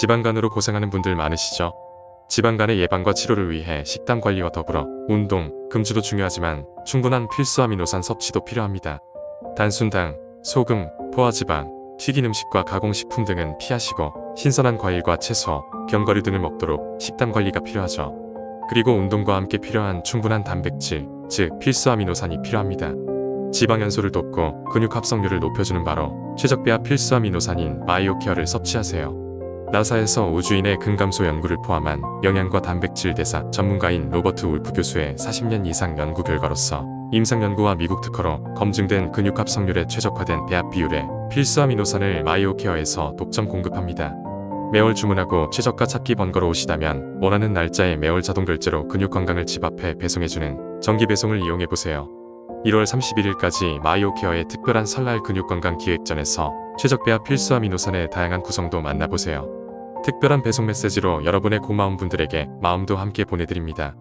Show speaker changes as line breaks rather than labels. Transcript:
지방간으로 고생하는 분들 많으시죠? 지방간의 예방과 치료를 위해 식단 관리와 더불어 운동, 금주도 중요하지만 충분한 필수 아미노산 섭취도 필요합니다. 단순 당, 소금, 포화지방, 튀긴 음식과 가공식품 등은 피하시고 신선한 과일과 채소, 견과류 등을 먹도록 식단 관리가 필요하죠. 그리고 운동과 함께 필요한 충분한 단백질, 즉 필수 아미노산이 필요합니다. 지방 연소를 돕고 근육 합성률을 높여주는 바로 최적배합 필수 아미노산인 마이오케어를 섭취하세요. 나사에서 우주인의 근감소 연구를 포함한 영양과 단백질 대사 전문가인 로버트 울프 교수의 40년 이상 연구 결과로서 임상 연구와 미국 특허로 검증된 근육 합 성률에 최적화된 배합 비율의 필수 아미노산을 마이오케어에서 독점 공급합니다. 매월 주문하고 최저가 찾기 번거로우시다면 원하는 날짜에 매월 자동 결제로 근육 건강을 집 앞에 배송해주는 정기 배송을 이용해 보세요. 1월 31일까지 마이오케어의 특별한 설날 근육 건강 기획전에서 최적 배합 필수 아미노산의 다양한 구성도 만나보세요. 특별한 배송 메시지로 여러분의 고마운 분들에게 마음도 함께 보내드립니다.